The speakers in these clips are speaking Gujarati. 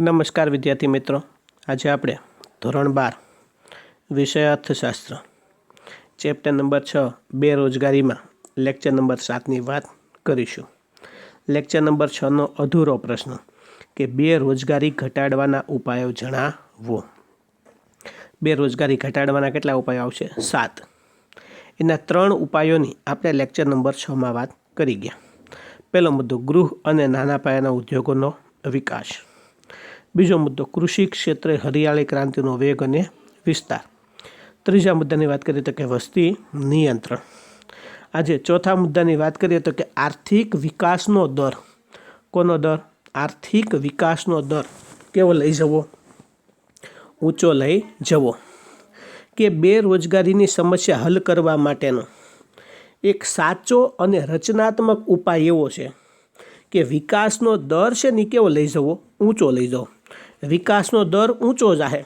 નમસ્કાર વિદ્યાર્થી મિત્રો. આજે આપણે ધોરણ બાર, વિષય અર્થશાસ્ત્ર, ચેપ્ટર નંબર છ, બેરોજગારીમાં, લેક્ચર નંબર સાતની વાત કરીશું. લેક્ચર નંબર છનો અધૂરો પ્રશ્ન કે બેરોજગારી ઘટાડવાના ઉપાયો જણાવો. બેરોજગારી ઘટાડવાના કેટલા ઉપાયો આવશે? સાત. એના ત્રણ ઉપાયોની આપણે લેક્ચર નંબર છમાં વાત કરી ગયા. પહેલો મુદ્દો ગૃહ અને નાના પાયાના ઉદ્યોગોનો વિકાસ. બીજો મુદ્દો, કૃષિ ક્ષેત્રે હરિયાળી ક્રાંતિનો વેગ અને વિસ્તાર. ત્રીજા મુદ્દાની વાત કરીએ તો કે વસ્તી નિયંત્રણ. આજે ચોથા મુદ્દાની વાત કરીએ તો કે આર્થિક વિકાસનો દર. કોનો દર? આર્થિક વિકાસનો દર. કેવો લઈ જવો? ઊંચો લઈ જવો. કે બેરોજગારીની સમસ્યા હલ કરવા માટેનો. એક સાચો અને રચનાત્મક ઉપાય એવો છે કે વિકાસનો દર છે ને કેવો લઈ જવો? ઊંચો લઈ જવો. વિકાસનો દર ઊંચો જાહે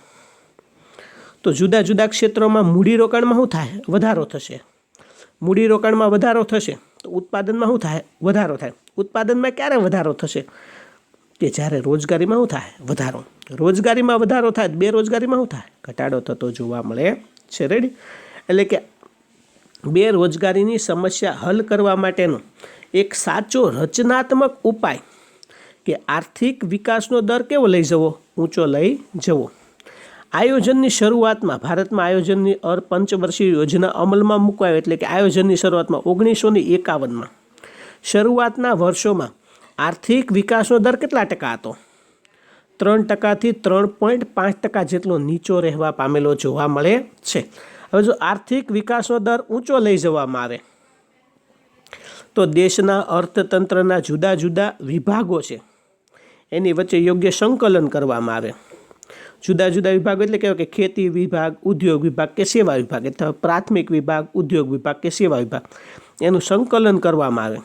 તો જુદા જુદા ક્ષેત્રોમાં મૂડીરોકાણમાં શું થાય? વધારો થશે. મૂડીરોકાણમાં વધારો થશે, તો ઉત્પાદનમાં શું થાય? વધારો થાય. ઉત્પાદનમાં ક્યારે વધારો થશે? કે જ્યારે રોજગારીમાં શું થાય? વધારો. રોજગારીમાં વધારો થાય બેરોજગારીમાં શું થાય? ઘટાડો થતો જોવા મળે છે. રેડી એટલે કે બેરોજગારીની સમસ્યા હલ કરવા માટેનો એક સાચો રચનાત્મક ઉપાય કે આર્થિક વિકાસનો દર કેવો લઈ જવો? ઊંચો લઈ જવો. આયોજનની શરૂઆતમાં ભારતમાં આયોજનની અર પંચવર્ષીય યોજના અમલમાં મૂકવાયો એટલે કે આયોજનની શરૂઆતમાં ઓગણીસો ને એકાવનમાં. શરૂઆતના વર્ષોમાં આર્થિક વિકાસનો દર કેટલા ટકા હતો? ત્રણ ટકાથી ત્રણ પોઈન્ટ પાંચ ટકા જેટલો નીચો રહેવા પામેલો જોવા મળે છે. હવે જો આર્થિક વિકાસનો દર ઊંચો લઈ જવામાં આવે, તો દેશના અર્થતંત્રના જુદા જુદા વિભાગો છે. એની વચ્ચે યોગ્ય સંકલન કરવામાં આવે. જુદા જુદા વિભાગો એટલે કહેવાય કે ખેતી વિભાગ, ઉદ્યોગ વિભાગ કે સેવા વિભાગ. અથવા પ્રાથમિક વિભાગ, ઉદ્યોગ વિભાગ કે સેવા વિભાગ. એનું સંકલન કરવામાં આવે.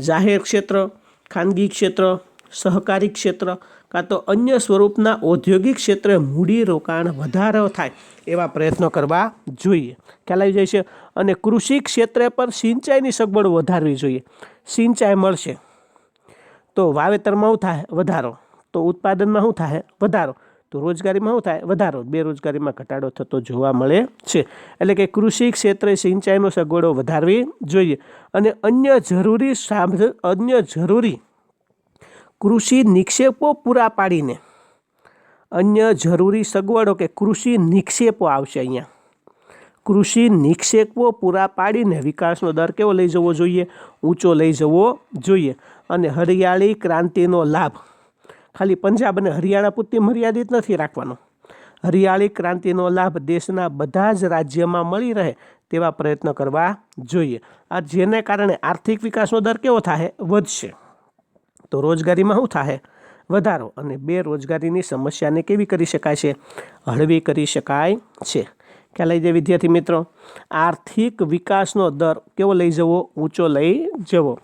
જાહેર ક્ષેત્ર, ખાનગી ક્ષેત્ર, સહકારી ક્ષેત્ર કાં તો અન્ય સ્વરૂપના ઔદ્યોગિક ક્ષેત્રે મૂડીરોકાણ વધારો થાય એવા પ્રયત્નો કરવા જોઈએ. ખ્યાલ આવી જાય છે? અને કૃષિ ક્ષેત્રે પણ સિંચાઈની સગવડ વધારવી જોઈએ. સિંચાઈ મળશે. તો વાવેતરમાં શું થાય? વધારો. તો ઉત્પાદનમાં શું થાય? વધારો. તો રોજગારીમાં શું થાય? વધારો. બેરોજગારીમાં ઘટાડો થતો જોવા મળે છે. એટલે કે કૃષિ ક્ષેત્રે સિંચાઈનો સગવડો વધારવી જોઈએ. અને અન્ય જરૂરી અન્ય જરૂરી કૃષિ નિક્ષેપો પૂરા પાડીને અન્ય જરૂરી સગવડો કે કૃષિ નિક્ષેપો આવશે અહીંયા. કૃષિ નિક્ષેપો પૂરા પાડીને વિકાસનો દર કેવો લઈ જવો જોઈએ? ઊંચો લઈ જવો જોઈએ. અને હરિયાળી ક્રાંતિનો લાભ. ખાલી પંજાબ અને હરિયાણા પૂરતી મર્યાદિત નથી રાખવાનો. હરિયાળી ક્રાંતિનો લાભ દેશના બધા જ રાજ્યમાં મળી રહે તેવા પ્રયત્ન કરવા જોઈએ. આ જેને કારણે આર્થિક વિકાસનો દર કેવો થાય વધશે. તો રોજગારીમાં શું થાય વધારો અને બેરોજગારીની સમસ્યાને કેવી કરી શકાય છે? હળવી કરી શકાય છે. ખ્યાલ લઈ જાય વિદ્યાર્થી મિત્રો? આર્થિક વિકાસનો દર કેવો લઈ જવો? ઊંચો લઈ જવો.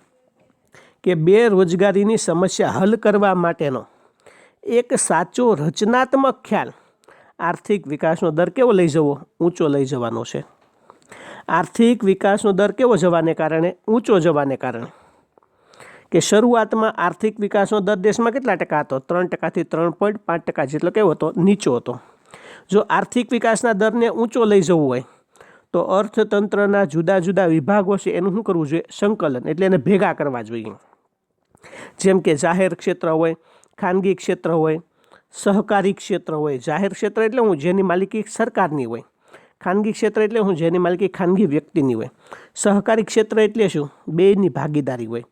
કે બેરોજગારીની સમસ્યા હલ કરવા માટેનો એક સાચો રચનાત્મક ખ્યાલ આર્થિક વિકાસનો દર કેવો લઈ જવો? ઊંચો લઈ જવાનો છે. આર્થિક વિકાસનો દર કેવો જવાને કારણે? ઊંચો જવાને કારણે. કે શરૂઆતમાં આર્થિક વિકાસનો દર દેશમાં કેટલા ટકા હતો? ત્રણ ટકાથી ત્રણ પોઈન્ટ પાંચ ટકા જેટલો કેવો હતો? નીચો હતો. જો આર્થિક વિકાસના દરને ઊંચો લઈ જવું હોય તો અર્થતંત્રના જુદા જુદા વિભાગો છે, એનું શું કરવું જોઈએ? સંકલન, એટલે એને ભેગા કરવા જોઈએ. જેમ કે જાહેર ક્ષેત્ર હોય, ખાનગી ક્ષેત્ર હોય, સહકારી ક્ષેત્ર હોય. જાહેર ક્ષેત્ર એટલે હું, જેની માલિકી સરકારની હોય. ખાનગી ક્ષેત્ર એટલે હું, જેની માલિકી ખાનગી વ્યક્તિની હોય. સહકારી ક્ષેત્ર એટલે શું? બેની ભાગીદારી હોય.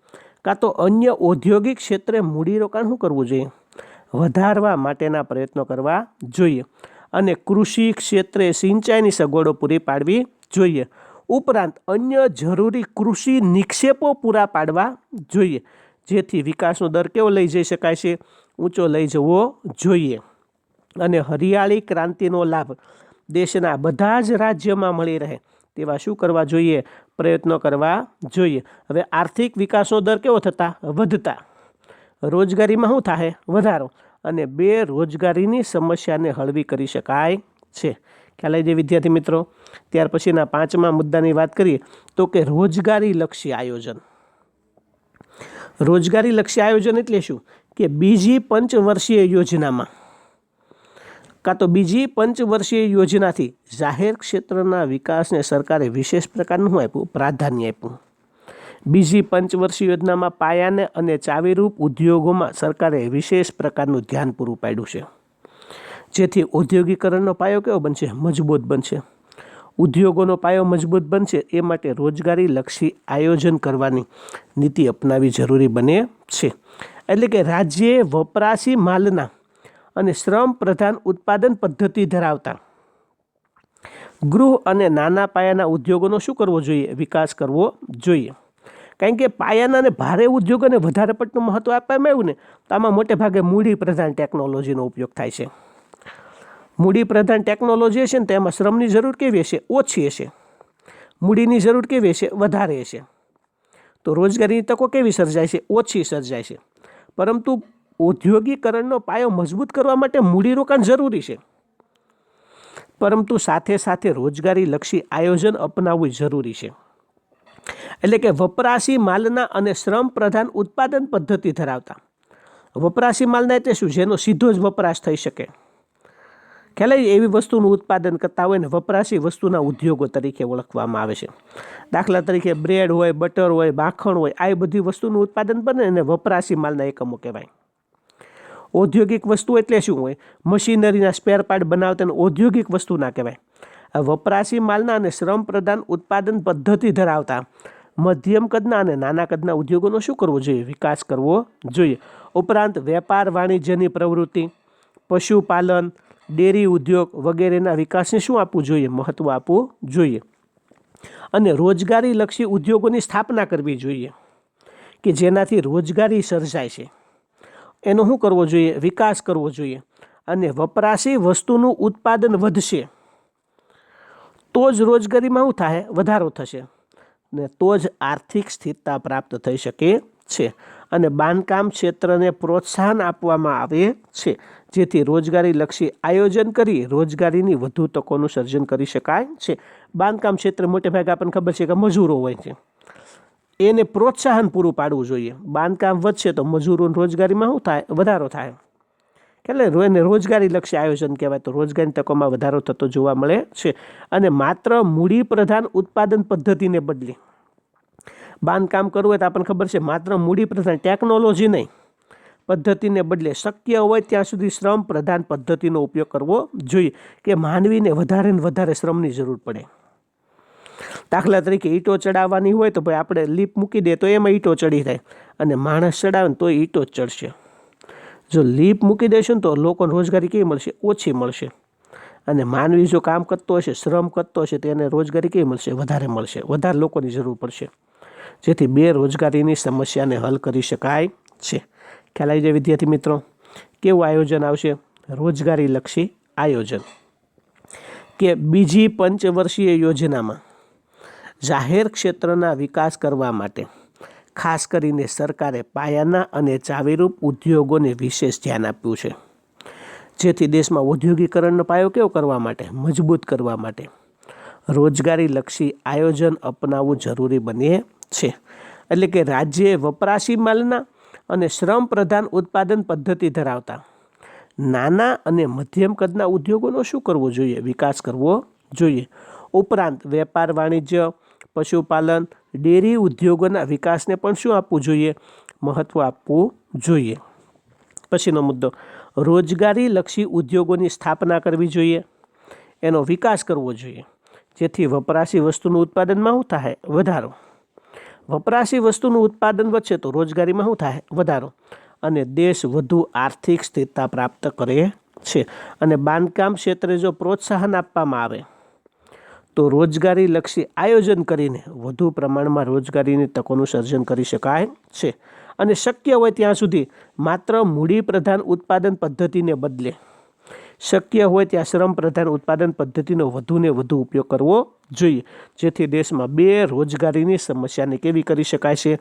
કાં તો અન્ય ઔદ્યોગિક ક્ષેત્રે મૂડીરોકાણ શું કરવું જોઈએ? વધારવા માટેના પ્રયત્નો કરવા જોઈએ. અને કૃષિ ક્ષેત્રે સિંચાઈની સગવડો પૂરી પાડવી જોઈએ. ઉપરાંત અન્ય જરૂરી કૃષિ નિક્ષેપો પૂરા પાડવા જોઈએ. જેથી વિકાસનો દર કેવો લઈ જઈ શકાય છે? ઊંચો લઈ જવો જોઈએ. અને હરિયાળી ક્રાંતિનો લાભ દેશના બધા જ રાજ્યમાં મળી રહે તેવા શું કરવા જોઈએ? પ્રયત્નો કરવા જોઈએ. હવે આર્થિક વિકાસનો દર કેવો થતા? વધતા. રોજગારીમાં શું થાય વધારો. અને બેરોજગારીની સમસ્યાને હળવી કરી શકાય છે. ખ્યાલ આવી જાય વિદ્યાર્થી મિત્રો? ત્યાર પછીના પાંચમા મુદ્દાની વાત કરીએ તો કે રોજગારી લક્ષી આયોજન. રોજગારી લક્ષી આયોજન એટલે શું? કે બીજી પંચવર્ષીય યોજનામાં કાં તો બીજી પંચવર્ષીય યોજનાથી જાહેર ક્ષેત્રના વિકાસને સરકારે વિશેષ પ્રકારનું શું આપ્યું? પ્રાધાન્ય આપ્યું. બીજી પંચવર્ષીય યોજનામાં પાયાને અને ચાવીરૂપ ઉદ્યોગોમાં સરકારે વિશેષ પ્રકારનું ધ્યાન પૂરું પાડ્યું છે. જેથી ઔદ્યોગિકરણનો પાયો કેવો બનશે? મજબૂત બનશે. ઉદ્યોગોનો પાયો મજબૂત બનશે એ માટે રોજગારી લક્ષી આયોજન કરવાની નીતિ અપનાવી જરૂરી બને છે. એટલે કે રાજ્યે વપરાશી માલના અને શ્રમ પ્રધાન ઉત્પાદન પદ્ધતિ ધરાવતા ગૃહ અને નાના પાયાના ઉદ્યોગોનો શું કરવો જોઈએ? વિકાસ કરવો જોઈએ. કારણ કે પાયાના અને ભારે ઉદ્યોગોને વધારે પડતું મહત્ત્વ આપવામાં આવ્યું ને, તો આમાં મોટે ભાગે મૂડી પ્રધાન ટેકનોલોજીનો ઉપયોગ થાય છે. મૂડી પ્રધાન ટેકનોલોજી હશે ને તો એમાં શ્રમની જરૂર કેવી હશે? ઓછી હશે. મૂડીની જરૂર કેવી હશે? વધારે હશે. તો રોજગારીની તકો કેવી સર્જાય છે? ઓછી સર્જાય છે. પરંતુ ઔદ્યોગિકરણનો પાયો મજબૂત કરવા માટે મૂડીરોકાણ જરૂરી છે. પરંતુ સાથે સાથે રોજગારી લક્ષી આયોજન અપનાવવું જરૂરી છે. એટલે કે વપરાશી માલના અને શ્રમ પ્રધાન ઉત્પાદન પદ્ધતિ ધરાવતા. વપરાશી માલના એટલે શું? જેનો સીધો જ વપરાશ થઈ શકે. આવી? એવી વસ્તુનું ઉત્પાદન કરતા હોય ને વપરાશી વસ્તુના ઉદ્યોગો તરીકે ઓળખવામાં આવે છે. દાખલા તરીકે બ્રેડ હોય, બટર હોય, માખણ હોય, આ બધી વસ્તુનું ઉત્પાદન બને અને વપરાશી માલના એકમો કહેવાય. ઔદ્યોગિક વસ્તુ એટલે શું હોય? મશીનરીના સ્પેર પાર્ટ બનાવતા ઔદ્યોગિક વસ્તુ ના કહેવાય વપરાશી માલના અને શ્રમ પ્રધાન ઉત્પાદન પદ્ધતિ ધરાવતા મધ્યમ કદના અને નાના કદના ઉદ્યોગોનો શું કરવો જોઈએ? વિકાસ કરવો જોઈએ. ઉપરાંત વેપાર, વાણિજ્યની પ્રવૃત્તિ, પશુપાલન ડેરી ઉદ્યોગ વગેરેના વિકાસને શું આપવું જોઈએ? મહત્ત્વ આપવું જોઈએ. અને રોજગારીલક્ષી ઉદ્યોગોની સ્થાપના કરવી જોઈએ કે જેનાથી રોજગારી સર્જાય છે. એનો શું કરવો જોઈએ? વિકાસ કરવો જોઈએ. અને વપરાશી વસ્તુનું ઉત્પાદન વધશે. તો જ રોજગારીમાં શું થાય? વધારો થશે. ને તો જ આર્થિક સ્થિરતા પ્રાપ્ત થઈ શકે છે. અને બાંધકામ ક્ષેત્રને પ્રોત્સાહન આપવામાં આવે છે. જેથી રોજગારી લક્ષી આયોજન કરી રોજગારીની વધુ તકોનું સર્જન કરી શકાય છે. બાંધકામ ક્ષેત્ર મોટે ભાગે આપણને ખબર છે કે મજૂરો હોય છે. એને પ્રોત્સાહન પૂરું પાડવું જોઈએ. બાંધકામ વધશે તો મજૂરોની રોજગારીમાં શું થાય? વધારો થાય. એટલે એને રોજગારી લક્ષ્ય આયોજન કહેવાય તો રોજગારી તકોમાં વધારો થતો જોવા મળે છે. અને માત્ર મૂડી પ્રધાન ઉત્પાદન પદ્ધતિને બદલે બાંધકામ કરવું હોય તો આપણને ખબર છે માત્ર મૂડી પ્રધાન ટેકનોલોજી નહીં. પદ્ધતિને બદલે શક્ય હોય ત્યાં સુધી શ્રમ પ્રધાન પદ્ધતિનો ઉપયોગ કરવો જોઈએ કે માનવીને વધારે ને વધારે શ્રમની જરૂર પડે. દાખલા તરીકે ઈંટો ચડાવવાની હોય તો ભાઈ આપણે લીપ મૂકી દે તો એમાં ઈંટો ચડી જાય અને માણસ ચડાવે ને તો ઈંટો જ ચડશે. જો લીપ મૂકી દેશું ને તો લોકોને રોજગારી કેવી મળશે? ઓછી મળશે. અને માનવી જો કામ કરતો હશે, શ્રમ કરતો હશે તો એને રોજગારી કેવી મળશે? વધારે મળશે. વધારે લોકોની જરૂર પડશે. જેથી બેરોજગારીની સમસ્યાને હલ કરી શકાય છે. ખ્યાલ આવી જાય વિદ્યાર્થી મિત્રો, કેવું આયોજન આવશે? રોજગારીલક્ષી આયોજન. કે બીજી પંચવર્ષીય યોજનામાં જાહેર ક્ષેત્રના વિકાસ કરવા માટે ખાસ કરીને સરકારે પાયાના અને ચાવીરૂપ ઉદ્યોગોને વિશેષ ધ્યાન આપ્યું છે. જેથી દેશમાં ઔદ્યોગિકરણનો પાયો કેવો કરવા માટે? મજબૂત કરવા માટે. રોજગારી લક્ષી આયોજન અપનાવવું જરૂરી બને છે. એટલે કે રાજ્યે વપરાશી માલના અને શ્રમ પ્રધાન ઉત્પાદન પદ્ધતિ ધરાવતા નાના અને મધ્યમ કદના ઉદ્યોગોનો શું કરવો જોઈએ? વિકાસ કરવો જોઈએ. ઉપરાંત વેપાર, વાણિજ્ય, પશુપાલન, ડેરી ઉદ્યોગોના વિકાસને પણ શું આપવું જોઈએ? મહત્ત્વ આપવું જોઈએ. પછીનો મુદ્દો, રોજગારીલક્ષી ઉદ્યોગોની સ્થાપના કરવી જોઈએ. એનો વિકાસ કરવો જોઈએ. જેથી વપરાશી વસ્તુનું ઉત્પાદનમાં શું થાય? વધારો. વપરાશી વસ્તુનું ઉત્પાદન વધશે તો રોજગારીમાં શું થાય? વધારો. અને દેશ વધુ આર્થિક સ્થિરતા પ્રાપ્ત કરે છે. અને બાંધકામ ક્ષેત્રે જો પ્રોત્સાહન આપવામાં આવે, તો રોજગારી લક્ષી આયોજન કરીને વધુ પ્રમાણમાં રોજગારીની તકોનું સર્જન કરી શકાય છે. અને શક્ય હોય ત્યાં સુધી માત્ર મૂડી પ્રધાન ઉત્પાદન પદ્ધતિને બદલે શક્ય હોય ત્યાં શ્રમ પ્રધાન ઉત્પાદન પદ્ધતિનો વધુને વધુ ઉપયોગ કરવો જોઈએ. જેથી દેશમાં બે રોજગારીની સમસ્યાને કેવી કરી શકાય છે?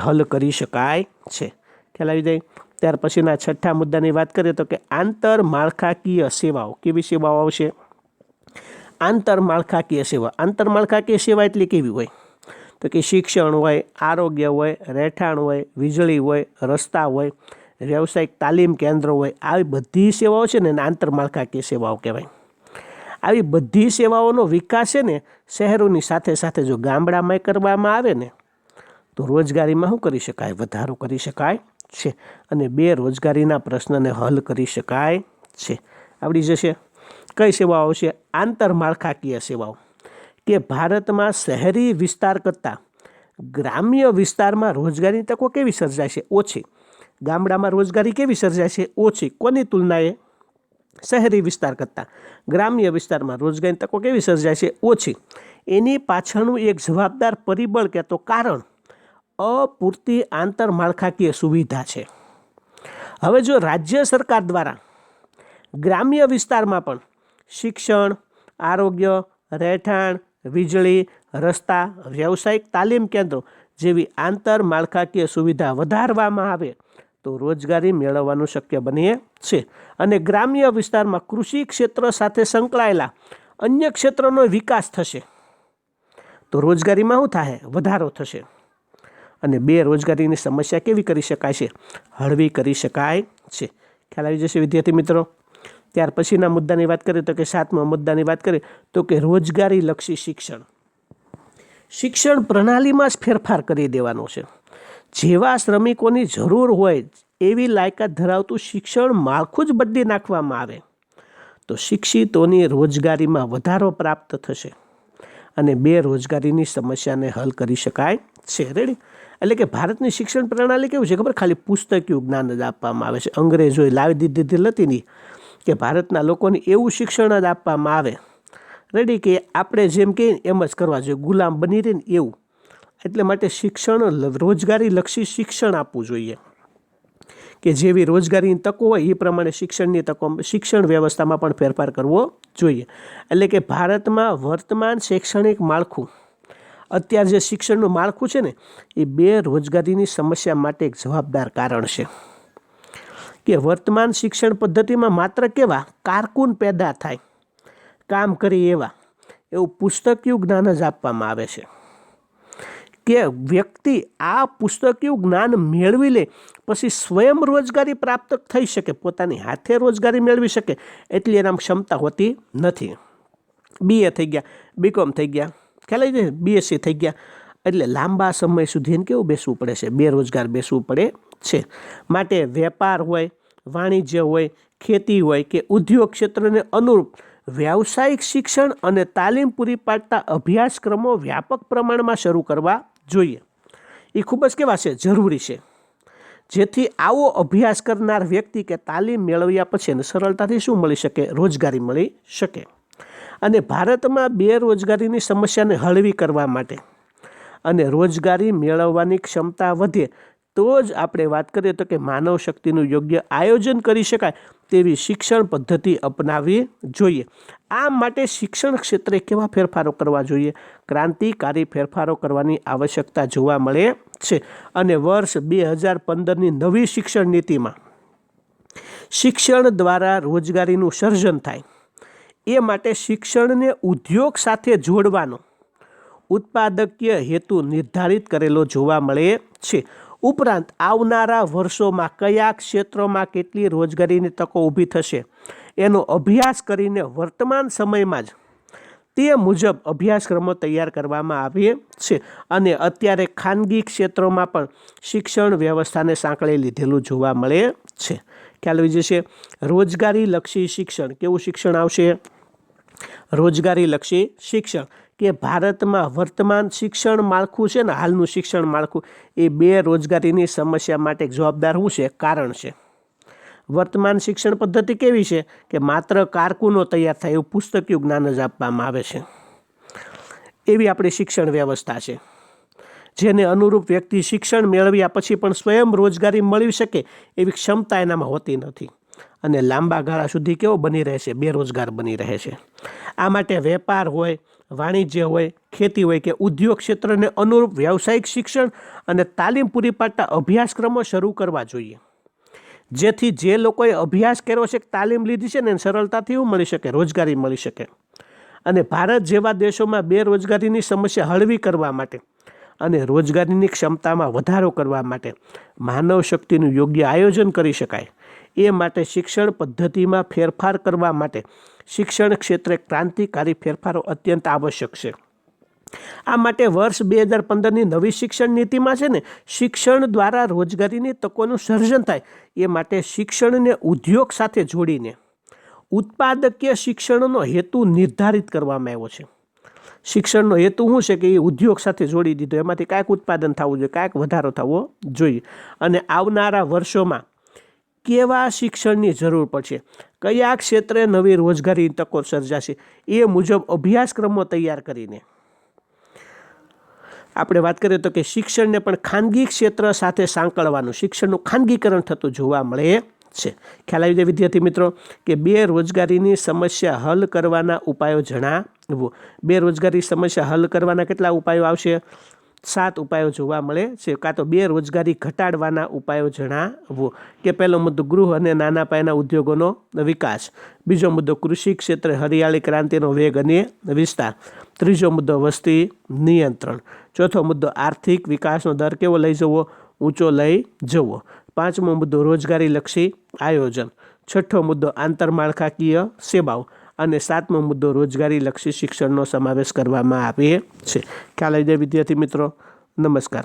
હલ કરી શકાય છે. ખ્યાલ આવી જાય? ત્યાર પછીના છઠ્ઠા મુદ્દાની વાત કરીએ તો કે આંતર માળખાકીય સેવાઓ કેવી સેવાઓ આવશે? આંતર માળખાકીય સેવા. આંતરમાળખાકીય સેવા એટલે કેવી હોય? તો કે શિક્ષણ હોય, આરોગ્ય હોય, રહેઠાણ હોય, વીજળી હોય, રસ્તા હોય વ્યવસાયિક તાલીમ કેન્દ્રો હોય, આવી બધી સેવાઓ છે ને એને આંતરમાળખાકીય સેવાઓ કહેવાય. આવી બધી સેવાઓનો વિકાસ છે ને શહેરોની સાથે સાથે જો ગામડામાં કરવામાં આવે ને, તો રોજગારીમાં શું કરી શકાય? વધારો કરી શકાય છે અને બે રોજગારીના પ્રશ્નને હલ કરી શકાય છે. આવડી જશે કઈ સેવાઓ છે? આંતરમાળખાકીય સેવાઓ. કે ભારતમાં શહેરી વિસ્તાર કરતાં ગ્રામ્ય વિસ્તારમાં રોજગારીની તકો કેવી સર્જાય છે? ઓછી. ગામડામાં રોજગારી કેવી સર્જાય છે, ઓછી કોની તુલનાએ શહેરી વિસ્તાર કરતાં? ગ્રામ્ય વિસ્તારમાં રોજગારી તકો કેવી સર્જાય છે, ઓછી? એની પાછળનું એક જવાબદાર પરિબળ કે તો કારણ? અપૂરતી આંતરમાળખાકીય સુવિધા છે. હવે જો રાજ્ય સરકાર દ્વારા ગ્રામ્ય વિસ્તારમાં પણ શિક્ષણ, આરોગ્ય, રહેઠાણ, વીજળી, રસ્તા, વ્યવસાયિક તાલીમ કેન્દ્રો જેવી આંતરમાળખાકીય સુવિધા વધારવામાં આવે તો રોજગારી મેળવવાનું શક્ય બને છે અને ગ્રામ્ય વિસ્તારમાં કૃષિ ક્ષેત્ર સાથે સંકળાયેલા અન્ય ક્ષેત્રોનો વિકાસ થશે. તો રોજગારીમાં શું થાય? વધારો થશે. અને બેરોજગારીની સમસ્યા કેવી કરી શકાય છે? હળવી કરી શકાય છે. ખ્યાલ આવી જશે વિદ્યાર્થી મિત્રો? ત્યાર પછીના મુદ્દાની વાત કરીએ તો કે સાતમા મુદ્દાની વાત કરીએ તો કે રોજગારીલક્ષી શિક્ષણ. શિક્ષણ પ્રણાલીમાં જ ફેરફાર કરી દેવાનો છે. જેવા શ્રમિકોની જરૂર હોય એવી લાયકાત ધરાવતું શિક્ષણ માળખું જ બદલી નાખવામાં આવે, તો શિક્ષિતોની રોજગારીમાં વધારો પ્રાપ્ત થશે અને બેરોજગારીની સમસ્યાને હલ કરી શકાય છે. રેડી એટલે કે ભારતની શિક્ષણ પ્રણાલી કેવું છે? ખબર? ખાલી પુસ્તકીય જ્ઞાન જ આપવામાં આવે છે. અંગ્રેજોએ લાવી દીધી હતી નહીં કે ભારતના લોકોને એવું શિક્ષણ જ આપવામાં આવે. રેડી કે આપણે જેમ કહીએ એમ જ કરવા જોઈએ. ગુલામ બની રહીને એવું. એટલે માટે શિક્ષણ રોજગારી લક્ષી શિક્ષણ આપવું જોઈએ. કે જેવી રોજગારીની તકો હોય એ પ્રમાણે શિક્ષણની તકો, શિક્ષણ વ્યવસ્થામાં પણ ફેરફાર કરવો જોઈએ. એટલે કે ભારતમાં વર્તમાન શૈક્ષણિક માળખું, અત્યારે જે શિક્ષણનું માળખું છે ને, એ બે રોજગારીની સમસ્યા માટે એક જવાબદાર કારણ છે. કે વર્તમાન શિક્ષણ પદ્ધતિમાં માત્ર કેવા? કારકુન પેદા થાય, કામ કરી એવા, એવું પુસ્તકીયું જ્ઞાન જ આપવામાં આવે છે. કે વ્યક્તિ આ પુસ્તકીયું જ્ઞાન મેળવી લે, પછી સ્વયં રોજગારી પ્રાપ્ત થઈ શકે, પોતાની હાથે રોજગારી મેળવી શકે, એટલી એનામ ક્ષમતા હોતી નથી. બીએ થઈ ગયા બીકોમ થઈ ગયા, ખ્યાલ આવી જાય બીએસસી થઈ ગયા. એટલે લાંબા સમય સુધી એને કેવું બેસવું પડે છે? બેરોજગાર બેસવું પડે છે. માટે વેપાર હોય, વાણિજ્ય હોય, ખેતી હોય કે ઉદ્યોગ ક્ષેત્રને અનુરૂપ વ્યાવસાયિક શિક્ષણ અને તાલીમ પૂરી પાડતા અભ્યાસક્રમો વ્યાપક પ્રમાણમાં શરૂ કરવા જોઈએ. એ ખૂબ જ કેવા છે? જરૂરી છે. જેથી આવો અભ્યાસ કરનાર વ્યક્તિ કે તાલીમ મેળવ્યા પછી એને સરળતાથી શું મળી શકે? રોજગારી મળી શકે. અને ભારતમાં બેરોજગારીની સમસ્યાને હળવી કરવા માટે અને રોજગારી મેળવવાની ક્ષમતા વધે તો જ આપણે વાત કરીએ તો કે માનવ શક્તિનું યોગ્ય આયોજન કરી શકાય તેવી શિક્ષણ પદ્ધતિ અપનાવવી જોઈએ. આ માટે શિક્ષણ ક્ષેત્રે કેવા ફેરફારો કરવા જોઈએ? ક્રાંતિકારી ફેરફારો કરવાની આવશ્યકતા જોવા મળે છે. અને વર્ષ બે હજાર પંદરની નવી શિક્ષણ નીતિમાં શિક્ષણ દ્વારા રોજગારીનું સર્જન થાય. એ માટે શિક્ષણને ઉદ્યોગ સાથે જોડવાનો ઉત્પાદકીય હેતુ નિર્ધારિત કરેલો જોવા મળે છે. ઉપરાંત આવનારા વર્ષોમાં કયા ક્ષેત્રોમાં કેટલી રોજગારીની તકો ઊભી થશે, એનો અભ્યાસ કરીને વર્તમાન સમયમાં જ તે મુજબ અભ્યાસક્રમો તૈયાર કરવામાં આવે છે અને અત્યારે ખાનગી ક્ષેત્રોમાં પણ શિક્ષણ વ્યવસ્થાને સાંકળી લીધેલું જોવા મળે છે. ખ્યાલ આવી જશે, રોજગારીલક્ષી શિક્ષણ, કેવું શિક્ષણ આવશે? રોજગારીલક્ષી શિક્ષણ. કે ભારતમાં વર્તમાન શિક્ષણ માળખું છે ને, હાલનું શિક્ષણ માળખું, એ બે રોજગારીની સમસ્યા માટે જવાબદાર શું છે? કારણ છે. વર્તમાન શિક્ષણ પદ્ધતિ કેવી છે? કે માત્ર કારકુનો તૈયાર થાય એવું પુસ્તકીય જ્ઞાન જ આપવામાં આવે છે. એવી આપણી શિક્ષણ વ્યવસ્થા છે. જેને અનુરૂપ વ્યક્તિ શિક્ષણ મેળવ્યા પછી પણ સ્વયં રોજગારી મળી શકે એવી ક્ષમતા એનામાં હોતી નથી. અને લાંબા ગાળા સુધી કેવો બની રહે છે? બેરોજગાર બની રહે છે. આ માટે વેપાર હોય વાણિજ્ય હોય, ખેતી હોય કે ઉદ્યોગ ક્ષેત્રને અનુરૂપ વ્યાવસાયિક શિક્ષણ અને તાલીમ પૂરી પાડતા અભ્યાસક્રમો શરૂ કરવા જોઈએ. જેથી જે લોકોએ અભ્યાસ કર્યો છે, તાલીમ લીધી છે ને સરળતાથી એવું મળી શકે, રોજગારી મળી શકે. અને ભારત જેવા દેશોમાં બેરોજગારીની સમસ્યા હળવી કરવા માટે અને રોજગારીની ક્ષમતામાં વધારો કરવા માટે માનવ શક્તિનું યોગ્ય આયોજન કરી શકાય. એ માટે શિક્ષણ પદ્ધતિમાં ફેરફાર કરવા માટે શિક્ષણ ક્ષેત્રે ક્રાંતિકારી ફેરફારો અત્યંત આવશ્યક છે. આ માટે વર્ષ બે હજાર પંદરની નવી શિક્ષણ નીતિમાં છે ને, શિક્ષણ દ્વારા રોજગારીની તકોનું સર્જન થાય, એ માટે શિક્ષણને ઉદ્યોગ સાથે જોડીને ઉત્પાદકીય શિક્ષણનો હેતુ નિર્ધારિત કરવામાં આવ્યો છે. શિક્ષણનો હેતુ શું છે કે એ ઉદ્યોગ સાથે જોડી દીધો, એમાંથી કાંઈક ઉત્પાદન થવું જોઈએ, કાંઈક વધારો થવો જોઈએ. અને આવનારા વર્ષોમાં કેવા શિક્ષણની જરૂર પડશે? કયા ક્ષેત્રે નવી રોજગારી તકો સર્જાશે? એ મુજબ અભ્યાસક્રમો તૈયાર કરીને. આપણે વાત કરીએ તો કે શિક્ષણને પણ ખાનગી ક્ષેત્ર સાથે સાંકળવાનું, શિક્ષણનું ખાનગીકરણ થતું જોવા મળે છે. ખ્યાલ આવી જાય વિદ્યાર્થી મિત્રો કે બેરોજગારીની સમસ્યા હલ કરવાના ઉપાયો જણાવો. બેરોજગારી સમસ્યા હલ કરવાના કેટલા ઉપાયો આવશે? સાત ઉપાયો જોવા મળે છે. કાં તો બેરોજગારી ઘટાડવાના ઉપાયો જણાવો. કે પહેલો મુદ્દો ગૃહ અને નાના પાયાના ઉદ્યોગોનો વિકાસ. બીજો મુદ્દો કૃષિ ક્ષેત્રે હરિયાળી ક્રાંતિનો વેગ અને વિસ્તાર. ત્રીજો મુદ્દો વસ્તી નિયંત્રણ. ચોથો મુદ્દો આર્થિક વિકાસનો દર કેવો લઈ જવો? ઊંચો લઈ જવો. પાંચમો મુદ્દો રોજગારીલક્ષી આયોજન. છઠ્ઠો મુદ્દો આંતરમાળખાકીય સેવાઓ. અને સાતમો મુદ્દો રોજગારીલક્ષી શિક્ષણનો સમાવેશ કરવામાં આવે છે. ખ્યાલ આવી જાય વિદ્યાર્થી મિત્રો. નમસ્કાર.